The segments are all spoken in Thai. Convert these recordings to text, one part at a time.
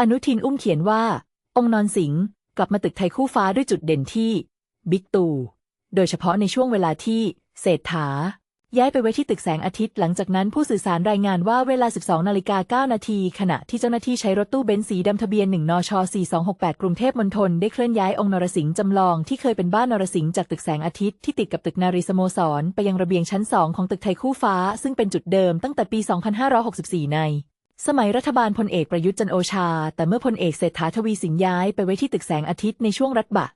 อนุทินอุ้มเขียนว่า องค์นอนสิงห์กลับมาตึกไทยคู่ฟ้าด้วยจุดเด่นที่ บิ๊กตู่โดยเฉพาะในช่วงเวลาที่เศรษฐา ย้ายไปไว้ที่ตึกแสงอาทิตย์ หลังจากนั้นผู้สื่อสารรายงานว่าเวลา 12นาฬิกา9นาทีขณะที่เจ้าหน้าที่ใช้รถตู้เบนซ์สีดำทะเบียน 1 นช 4268 กรุงเทพมณฑลได้เคลื่อนย้ายองค์นรสิงห์จำลองที่เคยเป็นบ้านนรสิงห์จากตึกแสงอาทิตย์ที่ติดกับตึกนารีสโมสร ไปยังระเบียงชั้น 2 ของตึกไทยคู่ฟ้า ซึ่งเป็นจุดเดิมตั้งแต่ปี 2564 ใน สมัยรัฐบาลพลเอกประยุทธ์จันโอชา แต่เมื่อพลเอกเศรษฐาทวีสินย้ายไปไว้ที่ตึกแสงอาทิตย์ในช่วงรัฐบะ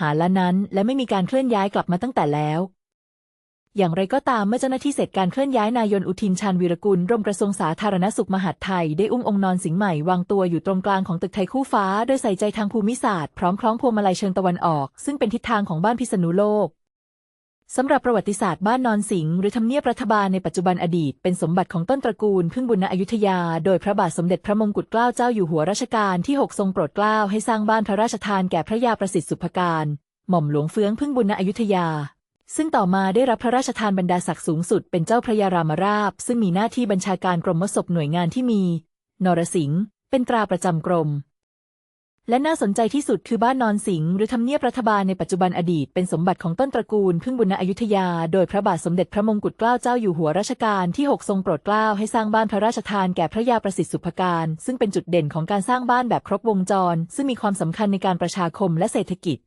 หาละนั้นและไม่มีการเคลื่อนย้ายกลับมาตั้งแต่แล้ว อย่างไรก็ตามเมื่อเจ้าหน้าที่เสร็จการเคลื่อนย้ายนายนอุทินชาญวีรกุลรมกระทรวงสาธารณสุขมหาดไทย ได้อุ้มองค์นอนสิงห์ใหม่วางตัวอยู่ตรงกลางของตึกไทยคู่ฟ้า โดยใส่ใจทางภูมิศาสตร์พร้อมคล้องพวงมาลัยเชิงตะวันออก ซึ่งเป็นทิศทางของบ้านพิษณุโลก สำหรับประวัติศาสตร์บ้านนอนสิงห์หรือทำเนียบรัฐบาลในปัจจุบันอดีต เป็นสมบัติของต้นตระกูลพึ่งบุญณอยุธยา โดยพระบาทสมเด็จพระมงกุฎเกล้าเจ้าอยู่หัวรัชกาลที่ 6 ทรงโปรดเกล้าให้สร้างบ้านพระราชทานแก่พระยาประสิทธิ์สุภการ หม่อมหลวงเฟื้องพึ่งบุญณอยุธยา ซึ่งต่อมาได้รับพระราชทานบรรดาศักดิ์สูงสุดเป็นเจ้าพระยารามราชซึ่งมีหน้าที่บัญชาการกรมศพหน่วยงานที่มี นรสิงห์เป็นตราประจำกรม และน่าสนใจที่สุดคือบ้านนอนสิงห์หรือทำเนียบรัฐบาลในปัจจุบันอดีตเป็นสมบัติของต้นตระกูลพึ่งบุญอยุธยา โดยพระบาทสมเด็จพระมงกุฎเกล้าเจ้าอยู่หัวรัชกาลที่ 6 ทรงโปรดเกล้าให้สร้างบ้านพระราชทานแก่พระยาประสิทธิ์สุภการ ซึ่งเป็นจุดเด่นของการสร้างบ้านแบบครบวงจร ซึ่งมีความสำคัญในการประชาคมและเศรษฐกิจ